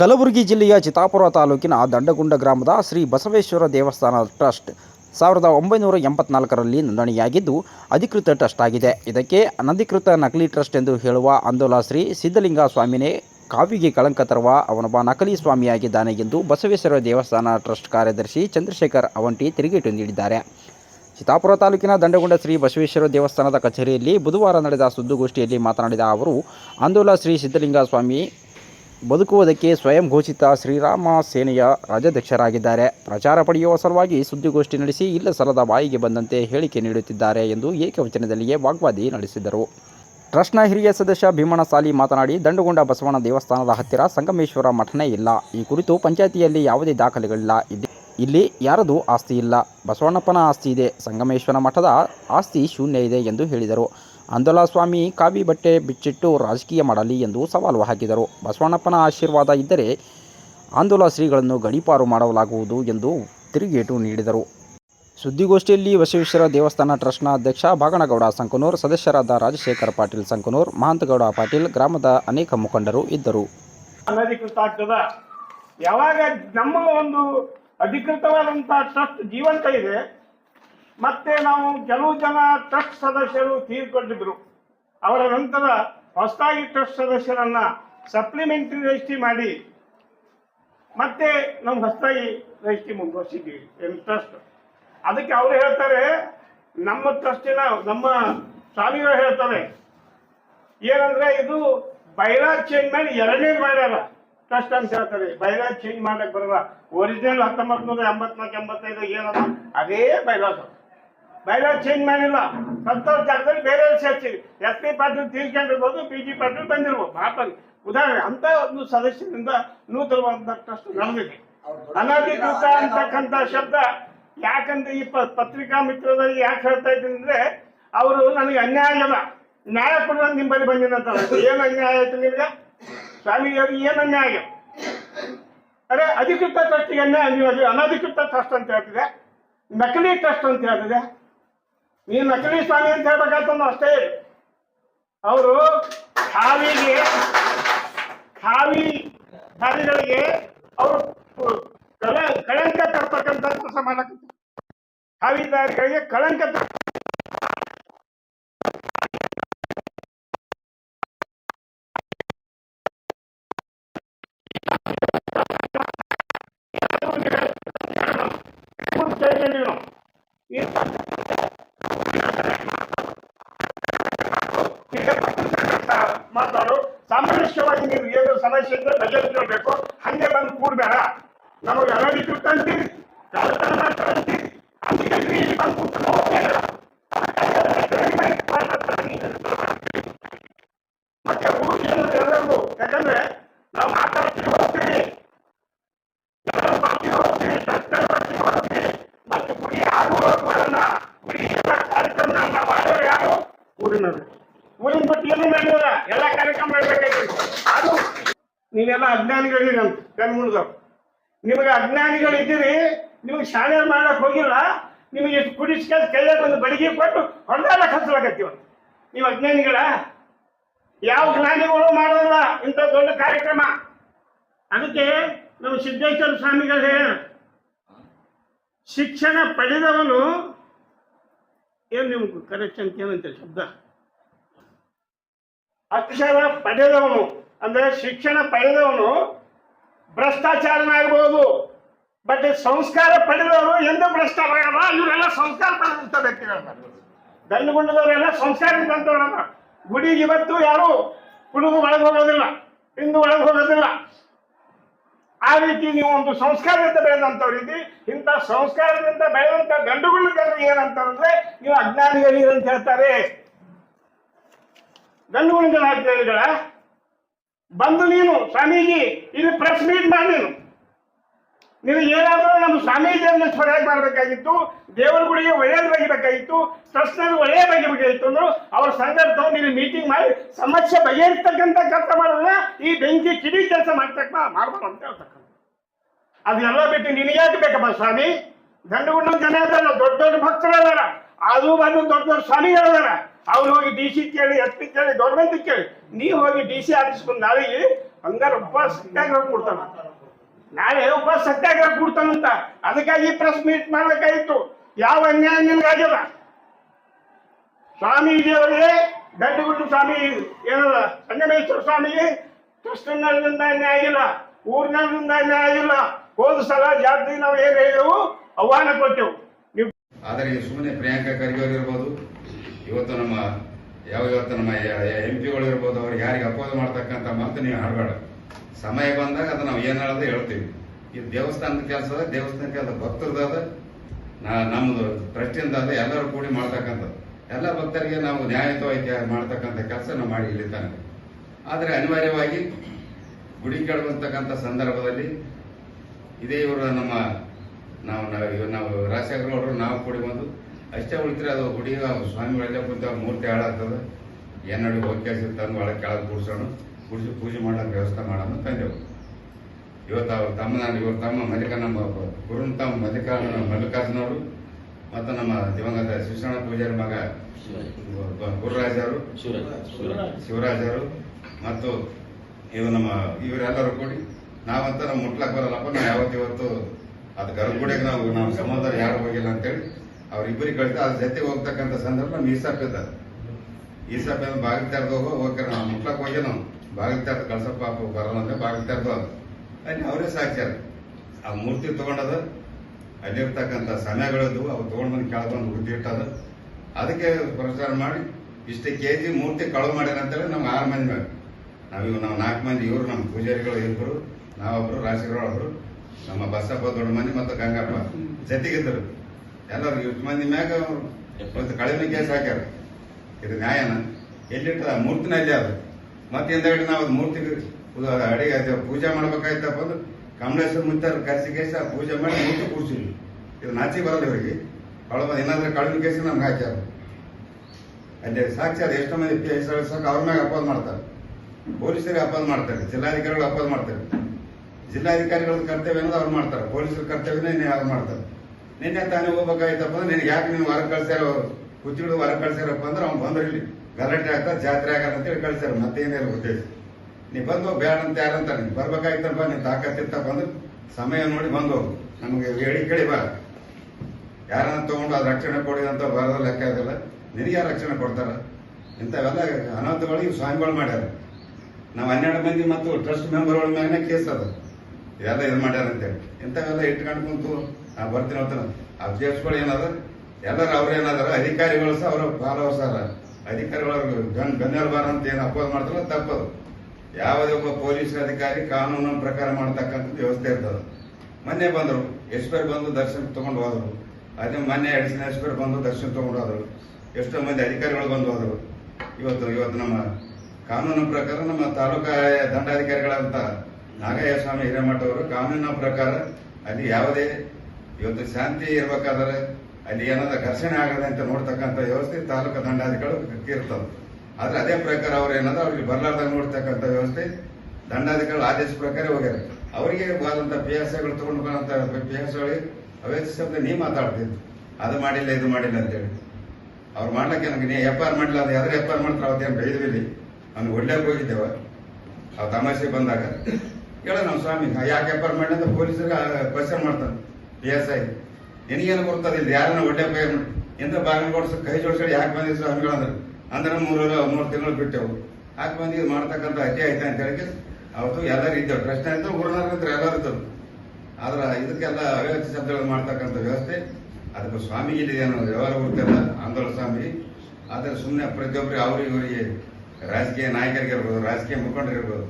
ಕಲಬುರಗಿ ಜಿಲ್ಲೆಯ ಚಿತಾಪುರ ತಾಲೂಕಿನ ದಂಡಗುಂಡ ಗ್ರಾಮದ ಶ್ರೀ ಬಸವೇಶ್ವರ ದೇವಸ್ಥಾನ ಟ್ರಸ್ಟ್ ಸಾವಿರದ ಒಂಬೈನೂರ ಎಂಬತ್ನಾಲ್ಕರಲ್ಲಿ ನೋಂದಣಿಯಾಗಿದ್ದು ಅಧಿಕೃತ ಟ್ರಸ್ಟ್ ಆಗಿದೆ. ಇದಕ್ಕೆ ಅನಧಿಕೃತ ನಕಲಿ ಟ್ರಸ್ಟ್ ಎಂದು ಹೇಳುವ ಆಂದೋಲ ಶ್ರೀ ಸಿದ್ಧಲಿಂಗ ಸ್ವಾಮಿನೇ ಕಾವಿಗೆ ಕಳಂಕ ತರುವ ಅವನೊಬ್ಬ ನಕಲಿ ಸ್ವಾಮಿಯಾಗಿದ್ದಾನೆ ಎಂದು ಬಸವೇಶ್ವರ ದೇವಸ್ಥಾನ ಟ್ರಸ್ಟ್ ಕಾರ್ಯದರ್ಶಿ ಚಂದ್ರಶೇಖರ್ ಅವಂಟಿ ತಿರುಗೇಟು ನೀಡಿದ್ದಾರೆ. ಚಿತ್ತಾಪುರ ತಾಲೂಕಿನ ದಂಡಗೊಂಡ ಶ್ರೀ ಬಸವೇಶ್ವರ ದೇವಸ್ಥಾನದ ಕಚೇರಿಯಲ್ಲಿ ಬುಧವಾರ ನಡೆದ ಸುದ್ದಿಗೋಷ್ಠಿಯಲ್ಲಿ ಮಾತನಾಡಿದ ಅವರು ಆಂದೋಲ ಶ್ರೀ ಸಿದ್ಧಲಿಂಗ ಸ್ವಾಮಿ ಬದುಕುವುದಕ್ಕೆ ಸ್ವಯಂ ಘೋಷಿತ ಶ್ರೀರಾಮ ಸೇನೆಯ ರಾಜ್ಯಾಧ್ಯಕ್ಷರಾಗಿದ್ದಾರೆ. ಪ್ರಚಾರ ಪಡೆಯುವ ಸಲುವಾಗಿ ಸುದ್ದಿಗೋಷ್ಠಿ ನಡೆಸಿ ಇಲ್ಲ ಸಲದ ಬಾಯಿಗೆ ಬಂದಂತೆ ಹೇಳಿಕೆ ನೀಡುತ್ತಿದ್ದಾರೆ ಎಂದು ಏಕವಚನದಲ್ಲಿಯೇ ವಾಗ್ವಾದಿ ನಡೆಸಿದರು. ಟ್ರಸ್ಟ್ನ ಹಿರಿಯ ಸದಸ್ಯ ಭೀಮಣ ಸಾಲಿ ಮಾತನಾಡಿ, ದಂಡುಗೊಂಡ ಬಸವಣ್ಣ ದೇವಸ್ಥಾನದ ಹತ್ತಿರ ಸಂಗಮೇಶ್ವರ ಮಠನೇ ಇಲ್ಲ. ಈ ಕುರಿತು ಪಂಚಾಯಿತಿಯಲ್ಲಿ ಯಾವುದೇ ದಾಖಲೆಗಳಿಲ್ಲ. ಇಲ್ಲಿ ಯಾರದು ಆಸ್ತಿ ಇಲ್ಲ. ಬಸವಣ್ಣಪ್ಪನ ಆಸ್ತಿ ಇದೆ. ಸಂಗಮೇಶ್ವರ ಮಠದ ಆಸ್ತಿ ಶೂನ್ಯ ಇದೆ ಎಂದು ಹೇಳಿದರು. ಅಂದೋಲ ಸ್ವಾಮಿ ಕಾವಿ ಬಟ್ಟೆ ಬಿಚ್ಚಿಟ್ಟು ರಾಜಕೀಯ ಮಾಡಲಿ ಎಂದು ಸವಾಲು ಹಾಕಿದರು. ಬಸವಣ್ಣಪ್ಪನ ಆಶೀರ್ವಾದ ಇದ್ದರೆ ಆಂದೋಲ ಶ್ರೀಗಳನ್ನು ಗಡೀಪಾರು ಮಾಡಲಾಗುವುದು ಎಂದು ತಿರುಗೇಟು ನೀಡಿದರು. ಸುದ್ದಿಗೋಷ್ಠಿಯಲ್ಲಿ ಬಸವೇಶ್ವರ ದೇವಸ್ಥಾನ ಟ್ರಸ್ಟ್ನ ಅಧ್ಯಕ್ಷ ಭಾಗಣಗೌಡ ಸಂಕನೂರ್, ಸದಸ್ಯರಾದ ರಾಜಶೇಖರ ಪಾಟೀಲ್ ಸಂಕನೂರ್, ಮಹಾಂತಗೌಡ ಪಾಟೀಲ್, ಗ್ರಾಮದ ಅನೇಕ ಮುಖಂಡರು ಇದ್ದರು. ಯಾವಾಗ ನಮ್ಮ ಒಂದು ಅಧಿಕೃತವಾದಂತಹ ಟ್ರಸ್ಟ್ ಜೀವಂತ ಇದೆ ಮತ್ತೆ ನಾವು ಕೆಲವು ಜನ ಟ್ರಸ್ಟ್ ಸದಸ್ಯರು ತೀರ್ಕೊಂಡಿದ್ರು ಅವರ ನಂತರ ಹೊಸದಾಗಿ ಟ್ರಸ್ಟ್ ಸದಸ್ಯರನ್ನ ಸಪ್ಲಿಮೆಂಟರಿ ರಿಜಿಸ್ಟ್ರಿ ಮಾಡಿ, ಮತ್ತೆ ನಾವು ಹೊಸದಾಗಿ ರಿಜಿಸ್ಟ್ರಿ ಮುಂದುವರಿಸಿದ್ದೀವಿ ಏನು ಟ್ರಸ್ಟ್. ಅದಕ್ಕೆ ಅವರು ಹೇಳ್ತಾರೆ, ನಮ್ಮ ಟ್ರಸ್ಟಿನ, ನಮ್ಮ ಸ್ವಾಮಿಗಳು ಹೇಳ್ತಾರೆ, ಏನಂದ್ರೆ ಇದು ಬೈಲಾ ಚೇಂಜ್ ಮಾಡಿ ಎರಡನೇ ಮಾಡ್ಯಾರ ಟ್ರಸ್ಟ್ ಅಂತ ಹೇಳ್ತಾರೆ. ಬೈಲಾ ಚೇಂಜ್ ಮಾಡಕ್ ಬರಲ್ಲ. ಒರಿಜಿನಲ್ ಹತ್ತೊಂಬತ್ ನೂರ ಎಂಬತ್ನಾಲ್ಕು, ಎಂಬತ್ತೈದು ಏನದ? ಅದೇ ಬೈರಾಜ್ ಬೈರಾಜ್ ಚೇಂಜ್ ಮಾಡಿಲ್ಲ ಸತ್ತವ್ರ ಜಾಗದಲ್ಲಿ ಬೇರೆ ಸೇರ್ಸಿವಿ ಎಸ್ ಪಿ ಪಾಟೀಲ್ ತೀರ್ಕೊಂಡಿರ್ಬೋದು ಪಿ ಜಿ ಪಾಟೀಲ್ ಬಂದಿರ್ಬೋದು. ಮಾತಲ್ಲಿ ಉದಾಹರಣೆ, ಅಂತ ಒಂದು ಸದಸ್ಯರಿಂದ ನೂತನವಾದ ಟ್ರಸ್ಟ್ ನಡೆದಿದೆ ಅನಧಿಕೃತ ಅಂತಕ್ಕಂಥ ಶಬ್ದ ಯಾಕಂದ್ರೆ ಈ ಪತ್ರಿಕಾ ಮಿತ್ರದಲ್ಲಿ ಯಾಕೆ ಹೇಳ್ತಾ ಇದ್ದೀನಿ ಅಂದ್ರೆ, ಅವರು ನನಗೆ ಅನ್ಯಾಯ ಅಲ್ಲ ನ್ಯಾಯ ನಿಂಬಲ್ಲಿ ನಿಮ್ಮಲ್ಲಿ ಬಂದಿನಂತ ಏನು ಅನ್ಯಾಯ ಆಯ್ತು ನಿಮ್ಗೆ? ಸ್ವಾಮಿಯವ್ರಿಗೆ ಏನು ಅನ್ಯಾಯ? ಅರೆ, ಅಧಿಕೃತ ಟ್ರಸ್ಟಿಗೆ ಅನ್ಯಾಯ ನೀವು ಅನಧಿಕೃತ ಟ್ರಸ್ಟ್ ಅಂತ ಹೇಳ್ತಿದೆ ನಕಲಿ ಟ್ರಸ್ಟ್ ಅಂತ ಹೇಳ್ತಿದೆ ನೀವು ನಕಲಿ ಸ್ವಾಮಿ ಅಂತ ಹೇಳ್ಬೇಕಾಗ್ತಂದು ಅಷ್ಟೇ ಅವರು ಖಾವಿಗೆ ಖಾವಿ ಧಾರಿಗಳಿಗೆ ಅವರು ಕಳ ಕಳಂಕ ತರ್ತಕ್ಕಂಥ ಕೆಲಸ ಮಾಡಕ್ಕೆ ಖಾವಿದಾರಿಗಳಿಗೆ ಕಳಂಕ ತರ ಕೇಳ್ಕೊಂಡಿವಿ ನಾವು ಈ ಮಾತಾಡು ಸಾಮರಸ್ಯವಾಗಿ ಸಮಸ್ಯೆ ಇದ್ರೆ ಬಗೆಹರಿಸ್ಕೊಳ್ಬೇಕು ಹಂಗೆ ಬಂದು ಕೂಡ್ಬೇಡ ನಮಗೆ ಅನಧಿಕೃತ ಅಂತೀರಿ ಕಳ್ಳತನ ಮಾಡ್ತಾರೆ ಅದಕ್ಕೆ ಇಲ್ಲಿ ಬಂದು ಕೂತ್ಕೊಂಡು. ಮತ್ತೆ ಊರಿಗೆ ಹೇಳ್ಬೇಕು? ಯಾಕಂದ್ರೆ ನಾವು ಮಾತಾಡ್ತೀವಿ ಹೋಗ್ತೀವಿ ಹೋಗ್ತೀವಿ ಸರ್ಕಾರ ಮತ್ತೆ ಗುಡಿ ಯಾರು ಬರಲ್ಲ ಗುಡಿ ಎಲ್ಲ ಯಾರು ಊರಿನವರು ಊರಿನ ಬಿಟ್ಟು ಏನು ಎಲ್ಲ ಕಾರ್ಯಕ್ರಮ ಮಾಡಬೇಕಾಗಿತ್ತು ಅದು ನೀವೆಲ್ಲ ಅಜ್ಞಾನಿಗಳಿರಿ ಅಂತ ಕಣ್ಮುಳ್ದವ್ರು ನಿಮಗೆ ಅಜ್ಞಾನಿಗಳು ಇದ್ದೀರಿ, ನಿಮಗೆ ಶಾಲೆ ಮಾಡಕ್ ಹೋಗಿಲ್ಲ, ನಿಮಗೆ ಎಷ್ಟು ಕುಡಿಸ್ಕೊಂಡು ಕೈಯಾಗ ಒಂದು ಬಡಿಗೆ ಕೊಟ್ಟು ಹೊಡೆದಾಗ ಹಚ್ಚಲಾಕತ್ತೀವ ನೀವು ಅಜ್ಞಾನಿಗಳ? ಯಾವ ಜ್ಞಾನಿಗಳು ಮಾಡೋಲ್ಲ ಇಂಥ ದೊಡ್ಡ ಕಾರ್ಯಕ್ರಮ. ಅದಕ್ಕೆ ನಮ್ಮ ಸಿದ್ದೇಶ್ವರ ಸ್ವಾಮಿಗಳು ಹೇಳ ಶಿಕ್ಷಣ ಪಡೆದವನು, ಏನು ನಿಮ್ಗೆ ಕರೆಕ್ಷನ್ ಏನಂತ ಶಬ್ದ? ಅಕ್ಷರ ಪಡೆದವನು. ಅಂದ್ರೆ ಶಿಕ್ಷಣ ಪಡೆದವನು ಭ್ರಷ್ಟಾಚಾರನಾಗಬಹುದು ಬಟ್ ಸಂಸ್ಕಾರ ಪಡೆದವರು ಎಂದು ಭ್ರಷ್ಟಾಚಾರ ಇವರೆಲ್ಲ ಸಂಸ್ಕಾರ ಪಡೆದಂತ ವ್ಯಕ್ತಿಗಳು ಗಲ್ಲುಗುಂಡದವರೆಲ್ಲ ಸಂಸ್ಕಾರ ಇದ್ದಂಥವ್ರಲ್ಲ ಗುಡಿಗೆ ಇವತ್ತು ಯಾರು ಕುಡಿದು ಒಳಗೆ ಹೋಗೋದಿಲ್ಲ, ಹಿಂದೂ ಒಳಗೆ ಹೋಗೋದಿಲ್ಲ. ಆ ರೀತಿ ನೀವು ಒಂದು ಸಂಸ್ಕಾರದಿಂದ ಬೆಳೆದಂಥವ್ರು ಇದ್ದಿ ಇಂಥ ಸಂಸ್ಕಾರದಿಂದ ಬೆಳೆದಂಥ ಗಂಡುಗಳ ಏನಂತಂದ್ರೆ ನೀವು ಅಜ್ಞಾನಿಗಳು ಅಂತ ಹೇಳ್ತಾರೆ. ಗಂಡುಗಳ ಜನ ಅಜ್ಞಾನಿಗಳ ಬಂದು ನೀನು ಸ್ವಾಮೀಜಿ, ಇಲ್ಲಿ ಪ್ರೆಸ್ ಮೀಟ್ ಮಾಡಿ ನೀನು. ನೀವು ಏನಾದರೂ ನಮ್ಮ ಸ್ವಾಮೀಜಿಯನ್ನು ಸರಿಯಾಗಿ ಮಾಡಬೇಕಾಗಿತ್ತು, ದೇವರ ಗುಡಿಗೆ ಒಳ್ಳೆಯದು ಬಗೆಬೇಕಾಗಿತ್ತು ಟ್ರಸ್ಟ್ನಲ್ಲಿ ಒಳ್ಳೆಯ ಅಂದ್ರೆ ಅವ್ರ ಸಂದರ್ಭ ನೀನು ಮೀಟಿಂಗ್ ಮಾಡಿ ಸಮಸ್ಯೆ ಬಗೆಹರಿಸ್ತಕ್ಕಂಥ ಕೆಲಸ ಮಾಡಲ್ಲ ಈ ಬೆಂಕಿ ಕಿಡಿ ಕೆಲಸ ಮಾಡ್ತಕ್ಕ ಮಾಡ್ಬೋದು ಅಂತ ಹೇಳ್ತಕ್ಕಂಥ. ಅದನ್ನೆಲ್ಲ ಬಿಟ್ಟು ನಿನಗ್ಯಾಕೆ ಬೇಕಪ್ಪ ಸ್ವಾಮಿ? ದಂಡುಗುಂಡ ಜನ ಇದಾರ ದೊಡ್ಡ ದೊಡ್ಡ ಭಕ್ತರು ಅದು ಬಂದು ದೊಡ್ಡ ದೊಡ್ಡ ಸ್ವಾಮಿಗಳು ಅವ್ರು ಹೋಗಿ ಡಿ ಸಿ ಕೇಳಿ ಎಸ್ ಪಿ ಕೇಳಿ ಗೌರ್ಮೆಂಟ್ ಕೇಳಿ. ನೀವು ಹೋಗಿ ಡಿ ಸಿ ಆಫೀಸ್ ಬಂದು ನಾಳೆಗೆ ಹಂಗಾರ ಒಬ್ಬ ಸತ್ಯಾಗ್ರಹ ಕೊಡ್ತಾನ. ನಾಳೆ ಒಬ್ಬ ಸತ್ಯಾಗ್ರಹ ಕೊಡ್ತಾನಂತ ಅದಕ್ಕಾಗಿ ಪ್ರೆಸ್ ಮೀಟ್ ಮಾಡ್ಬೇಕಾಗಿತ್ತು. ಯಾವ ಅನ್ಯಾಯ ನಿನ್ಗಾಗಿಲ್ಲ ಸ್ವಾಮೀಜಿಯವರಿಗೆ ಗಡ್ಡಗುಡ್ಡು ಸ್ವಾಮಿ ಏನಲ್ಲ ಸಂಗಮೇಶ್ವರ ಸ್ವಾಮಿಗೆ ಕೃಷ್ಣನಲ್ಲಿಂದ ಅನ್ಯಾಯ ಆಗಿಲ್ಲ, ಊರಿನಲ್ಲಿಂದ ಅನ್ಯಾಯ ಆಗಿಲ್ಲ. ಹೋದ ಸಲ ಜಾತ್ರೆ ನಾವು ಏನ್ ಹೇಳಿದೆವು? ಆಹ್ವಾನ ಕೊಟ್ಟೆವು. ಆದರೆ ಸುಮ್ಮನೆ ಪ್ರಿಯಾಂಕಾ ಖರ್ಗೆ ಅವರು ಇರ್ಬೋದು. ಇವತ್ತು ನಮ್ಮ, ಯಾವ ಇವತ್ತು ನಮ್ಮ ಎಂ ಪಿಗಳು ಇರ್ಬೋದು, ಅವ್ರಿಗೆ ಯಾರಿಗೆ ಅಪೋಸ್ ಮಾಡ್ತಕ್ಕಂಥ ಮಾತು ನೀವು ಹಾಡಬೇಡ. ಸಮಯ ಬಂದಾಗ ಅದು ನಾವು ಏನು ಹೇಳೋದು ಹೇಳ್ತೀವಿ. ಇದು ದೇವಸ್ಥಾನದ ಕೆಲಸ ಅದ, ದೇವಸ್ಥಾನಕ್ಕೆ ಅದು ಭಕ್ತರದಾದ ನಾ ನಮ್ಮದು ಟ್ರಸ್ಟಿಂದ ಅದು, ಎಲ್ಲರೂ ಕೂಡಿ ಮಾಡ್ತಕ್ಕಂಥದ್ದು. ಎಲ್ಲ ಭಕ್ತರಿಗೆ ನಾವು ನ್ಯಾಯಯುತವಾಗಿ ಮಾಡ್ತಕ್ಕಂಥ ಕೆಲಸ ನಾವು ಮಾಡಿ ಇಲ್ಲಿ ತನಕ ಆದರೆ ಅನಿವಾರ್ಯವಾಗಿ ಗುಡಿ ಕೆಡಬರ್ತಕ್ಕಂಥ ಸಂದರ್ಭದಲ್ಲಿ ಇದೇ ಇವರು ನಮ್ಮ, ನಾವು ನಾವು ನಾವು ರಾಜಶೇಖರ ಗೌಡರು ನಾವು ಕೂಡಿ ಬಂದು ಅಷ್ಟೇ ಉಳಿತ್ರಿ ಅದು ಗುಡಿ ಸ್ವಾಮಿಗಳಲ್ಲೇ ಕುಂತ ಮೂರ್ತಿ ಹಾಳಾಗ್ತದೆ. ಏನಾಡಿ ಹೋಗಿ ತಂದು ಒಳಗೆ ಕೆಳಗೆ ಕೂಡ್ಸೋಣ. ಕೂಡಿಸಿ ಪೂಜೆ ಮಾಡೋಕೆ ವ್ಯವಸ್ಥೆ ಮಾಡೋಣ ತಂದೆವು ಇವತ್ತು ಅವ್ರ ತಮ್ಮ ನಾನು ಇವ್ರ ತಮ್ಮ ಮಲ್ಲಿಕ ನಮ್ಮ ಗುರುನ್ ತಮ್ಮ ಮಲ್ಲಿಕ ಮಲ್ಲಿಕಾರ್ಜುನವರು ಮತ್ತು ನಮ್ಮ ದಿವಂಗತ ಶಿಕ್ಷಣ ಪೂಜಾರಿ ಮಗ ಗುರುರಾಜರು ಶಿವರಾಜರು ಮತ್ತು ಇವು ನಮ್ಮ ಇವರೆಲ್ಲರೂ ಕೂಡಿ ನಾವಂತ ನಮ್ಮ ಮುಟ್ಲಕ್ಕೆ ಬರಲ್ಲಪ್ಪ ನಾವು ಯಾವತ್ತಿವತ್ತು ಅದು ಗರ್ಭಗುಡಿಗೆ ನಾವು ನಮ್ಮ ಸಮಾಧಾನ ಯಾರು ಹೋಗಿಲ್ಲ ಅಂತೇಳಿ ಅವ್ರಿಬ್ಬರಿಗೆ ಕಳಿತಾ ಅದ್ರ ಜೊತೆಗೆ ಹೋಗ್ತಕ್ಕಂಥ ಸಂದರ್ಭ ನಮ್ಮ ಈಸಾಪ್ ಇದ್ದ ಈಸಾಪ್ ಅಂದ್ರೆ ಬಾಗಿಲು ತೆರೆದು ಹೋಗೋ ಹೋಗ್ತಾರೆ ನಾವು. ಮುಟ್ಲಕ್ಕೆ ಹೋಗಿ ನಾವು ಬಾಗಿಲು ತೆರೆದು ಕಳ್ಸಪ್ಪ, ಪಾಪ ಬರಲ್ಲ ಅಂದ್ರೆ ಬಾಗಿಲು ತೆರೆದು ಅದು ಅಲ್ಲಿ ಅವರೇ ಸಾಕ್ಸ್ಯಾರ ಆ ಮೂರ್ತಿ ತೊಗೊಂಡದ. ಅಲ್ಲಿರ್ತಕ್ಕಂಥ ಸಮಯಗಳದ್ದು ಅವು ತೊಗೊಂಡು ಬಂದು ಕೆಳಗೆ ಬಂದು ಬುದ್ಧಿ ಇಟ್ಟದ. ಅದಕ್ಕೆ ಪ್ರಚಾರ ಮಾಡಿ ಇಷ್ಟು ಕೆ ಜಿ ಮೂರ್ತಿ ಕಳುವು ಮಾಡ್ಯಾರ ಅಂತೇಳಿ ನಮ್ಗೆ ಆರು ಮಂದಿ ಮೇಲೆ ನಾವಿವ್ ನಾವು ನಾಲ್ಕು ಮಂದಿ, ಇವರು ನಮ್ಮ ಪೂಜಾರಿಗಳು ಇಬ್ಬರು ನಾವೊಬ್ರು ರಾಜಕೀಯ ಒಬ್ರು ನಮ್ಮ ಬಸಪ್ಪ ದೊಡ್ಡ ಮಂದಿ ಮತ್ತು ಗಂಗಪ್ಪ. ಜೊತೆಗಿದ್ದರು. ಎಲ್ಲರೂ ಇಷ್ಟು ಮಂದಿ ಮ್ಯಾಗ ಒಂದು ಕಳೆದ ಕೇಸ್ ಹಾಕ್ಯಾರ. ಇದು ನ್ಯಾಯನ. ಎಲ್ಲಿಟ್ಟದ ಮೂರ್ತಿನಲ್ಲಿ ಅದು. ಮತ್ತೆ ಹೇಳಿ ನಾವು ಅದು ಮೂರ್ತಿ ಅಡಿಗೆ ಅದು ಪೂಜೆ ಮಾಡ್ಬೇಕಾಯ್ತಪ್ಪ ಅಂದ್ರೆ ಕಮಲೇಶ್ವರ ಮುತ್ತಾರ ಕರೆಸಿ ಕೇಸ ಪೂಜೆ ಮಾಡಿ ಮೂರ್ತಿ ಕೂಡ್ಸಿದ್ವಿ ಇದು ನಾಚಿ ಬರಲ್ಲ ಇವರಿಗೆ. ಅವಳ ಏನಾದ್ರೆ ಕಡಿಮೆ ಕೇಸ ನಮ್ಗೆ ಹಾಕ್ಯಾರ. ಅಲ್ಲಿ ಸಾಕ್ಷಾತ್ ಎಷ್ಟೋ ಮಂದಿ ಹೆಸರು ಸಾಕು ಅವ್ರ ಮ್ಯಾಗ ಅಪೋಸ್ ಮಾಡ್ತಾರೆ. ಪೊಲೀಸರಿಗೆ ಅಪೋಸ್ ಮಾಡ್ತಾರೆ. ಜಿಲ್ಲಾಧಿಕಾರಿಗಳು ಅಪೋಸ್ ಮಾಡ್ತಾರೆ. ಜಿಲ್ಲಾಧಿಕಾರಿಗಳ ಕರ್ತವ್ಯ ಅನ್ನೋದು ಅವ್ರು ಮಾಡ್ತಾರೆ. ಪೊಲೀಸರ ಕರ್ತವ್ಯನೇ ಯಾರು ಮಾಡ್ತಾರೆ. ನಿನ್ನೆ ತಾನೇ ಹೋಗ್ಬೇಕಾಯ್ತಪ್ಪ ಅಂದ್ರೆ ನಿನಗೆ ಯಾಕೆ ನೀನು ಹೊರಗೆ ಕಳ್ಸ್ಯಾರ ಅವರು? ಹುಚ್ಚಿಡು ಹೊರಗೆ ಕಳ್ಸ್ಯಾರಪ್ಪ ಅಂದ್ರೆ ಅವ್ನು ಬಂದ್ರೆ ಇಲ್ಲಿ. ಗಲಾಟೆ ಆಗ್ತಾ ಜಾತ್ರೆ ಆಗಲ್ಲ ಅಂತೇಳಿ ಕಳ್ಸ್ಯಾರ ಮತ್ತೇನಿಲ್ಲ ಉದ್ದೇಶ? ನೀ ಬಂದು ಬೇಡ ಅಂತ ಯಾರಂತ ನೀನು ಬರ್ಬೇಕಾಯ್ತಪ್ಪ, ನೀನು ತಾಕತ್ತಿತ್ತಪ್ಪ ಅಂದ್ರೆ ಸಮಯ ನೋಡಿ ಬಂದು ನಮಗೆ ಹೇಳಿ ಕೇಳಿ ಬಾ. ಯಾರನ್ನ ತಗೊಂಡು ಅದು ರಕ್ಷಣೆ ಕೊಡಿ ಅಂತ ಬರೋದ ಲೆಕ್ಕ ಆಗಿಲ್ಲ ನಿನಗೆ ಯಾರು ರಕ್ಷಣೆ ಕೊಡ್ತಾರ? ಇಂಥವೆಲ್ಲ ಅನಾಥಗಳು ಇವು ಸ್ವಾಮಿಗಳು ಮಾಡ್ಯಾರ. ನಾವು ಹನ್ನೆರಡು ಮಂದಿ ಮತ್ತು ಟ್ರಸ್ಟ್ ಮೆಂಬರ್ಗಳ ಮ್ಯಾಗನೇ ಕೇಸ್ ಅದ. ಇದೆಲ್ಲ ಇದು ಮಾಡ್ಯಾರ ಅಂತೇಳಿ ಇಂಥವೆಲ್ಲ ಇಟ್ಕೊಂಡು ಕುಂತು ನಾನು ಬರ್ತೀನಿ ಅಂತ ಅಧ್ಯಕ್ಷಗಳು ಏನದ ಎಲ್ಲರೂ ಅವ್ರು ಏನಾದಾರ? ಅಧಿಕಾರಿಗಳು ಸಹ ಅವರು ಭಾಗವಹಿಸಾರ ಅಧಿಕಾರಿಗಳು ಗನ್ ಗನ್ಯರ್ಬಾರ ಅಂತ ಏನು ಅಪೋಸ್ ಮಾಡ್ತಾರಲ್ಲ ತಪ್ಪದು. ಯಾವುದೇ ಒಬ್ಬ ಪೊಲೀಸ್ ಅಧಿಕಾರಿ ಕಾನೂನಿನ ಪ್ರಕಾರ ಮಾಡತಕ್ಕಂಥ ವ್ಯವಸ್ಥೆ ಇರ್ತದೆ. ಮೊನ್ನೆ ಬಂದರು. ಯಶ್ವರ್ ಬಂದು ದರ್ಶನ ತಗೊಂಡು ಹೋದರು. ಅದೇ ಮೊನ್ನೆ ಎಡಿಷನ್ ಯಶ್ವರ್ ಬಂದು ದರ್ಶನ ತಗೊಂಡು ಹೋದರು. ಎಷ್ಟೋ ಮಂದಿ ಅಧಿಕಾರಿಗಳು ಬಂದು ಹೋದರು. ಇವತ್ತು ಇವತ್ತು ನಮ್ಮ ಕಾನೂನಿನ ಪ್ರಕಾರ ನಮ್ಮ ತಾಲೂಕಾ ದಂಡಾಧಿಕಾರಿಗಳಂತ ನಾಗಯ್ಯ ಸ್ವಾಮಿ ಹಿರೇಮಠ ಅವರು ಕಾನೂನಿನ ಪ್ರಕಾರ ಅಲ್ಲಿ ಯಾವುದೇ ಇವತ್ತು ಶಾಂತಿ ಇರ್ಬೇಕಾದ್ರೆ ಅಲ್ಲಿ ಏನಾದ್ರು ಘರ್ಷಣೆ ಆಗದೆ ಅಂತ ನೋಡ್ತಕ್ಕಂಥ ವ್ಯವಸ್ಥೆ ತಾಲೂಕು ದಂಡಾಧಿಕಾರಿಗಳು ಇರ್ತದೆ ಆದ್ರೆ ಅದೇ ಪ್ರಕಾರ ಅವ್ರು ಏನಾದ್ರು ಅವ್ರಿಗೆ ಬರ್ಲಾರ್ದಾಗ ನೋಡ್ತಕ್ಕಂಥ ವ್ಯವಸ್ಥೆ ದಂಡಾಧಿಕಾರಿಗಳ ಆದೇಶ ಪ್ರಕಾರ ಹೋಗ್ಯಾರ. ಅವರಿಗೆ ಬಾದಂತ ಪಿ ಎಸ್ ಐಗಳು ತಗೊಂಡು ಬಂದಂತ ಪಿ ಎಸ್ ಐಗಳಿಗೆ ಶಬ್ದ ನೀ ಮಾತಾಡ್ತಿದ್ದು ಅದು ಮಾಡಿಲ್ಲ, ಇದು ಮಾಡಿಲ್ಲ ಅಂತೇಳಿ ಅವ್ರು ಮಾಡ್ಲಕ್ಕೆ ನನಗೆ ನೀ ಎಫ್ ಆರ್ ಮಾಡಿಲ್ಲ ಅದು ಯಾವ್ದಾರು ಎಫ್ ಆರ್ ಮಾಡ್ತಾರೆ ಅವತ್ತೇನು ಬೈದ್ವಿಲ್ಲಿ ಅವ್ನು ಒಳ್ಳೆಗೆ ಹೋಗಿದ್ದೇವ. ಆ ತಮಾಷೆ ಬಂದಾಗ. ಹೇಳ ನಮ್ಮ ಸ್ವಾಮಿ, ಯಾಕೆ ಎಫ್ ಆರ್ ಮಾಡಿ ಅಂತ ಪೊಲೀಸರಿಗೆ ಕ್ವಶನ್ ಮಾಡ್ತಾನೆ ಪಿ ಎಸ್ ಐ. ನಿನಗೇನು ಗೊತ್ತದಿಲ್ಲ ಯಾರನ್ನ ಹೊಟ್ಟೆ ಎಂತ ಬಾಗಿಲು ಕೊಡ್ಸ, ಕೈ ಜೋಡಿಸಿ ಯಾಕೆ ಬಂದಿದ್ರು ಸರ್ ಅಂದ್ರೆ ಮೂರು ಮೂರು ತಿಂಗಳು ಬಿಟ್ಟೆವು. ಯಾಕೆ ಬಂದು ಮಾಡ್ತಕ್ಕಂಥ ಅತಿ ಐತೆ ಅಂತ ಹೇಳಿ ಅವತ್ತು ಎಲ್ಲರೂ ಇದ್ದವು ಪ್ರಶ್ನೆ ಅಂತ ಗುರುನಾಥ ಇದ್ರು ಎಲ್ಲರೂ ಇದ್ದರು. ಆದ್ರೆ ಇದಕ್ಕೆಲ್ಲ ಅವ್ಯವಸ್ಥೆ ಶಬ್ದಗಳು ಮಾಡ್ತಕ್ಕಂಥ ವ್ಯವಸ್ಥೆ. ಅದಕ್ಕೆ ಸ್ವಾಮಿ ಇಲ್ಲಿ ಏನೋ ವ್ಯವಹಾರ ಗೊತ್ತಿಲ್ಲ ಆಂದೋಲನ ಸ್ವಾಮಿ ಆದ್ರೆ ಸುಮ್ಮನೆ ಪ್ರತಿಯೊಬ್ಬರಿಗೆ ಅವ್ರಿಗೆ ಇವರಿಗೆ ರಾಜಕೀಯ ನಾಯಕರಿಗೆ ಇರ್ಬೋದು ರಾಜಕೀಯ ಮುಖಂಡರಿರ್ಬೋದು.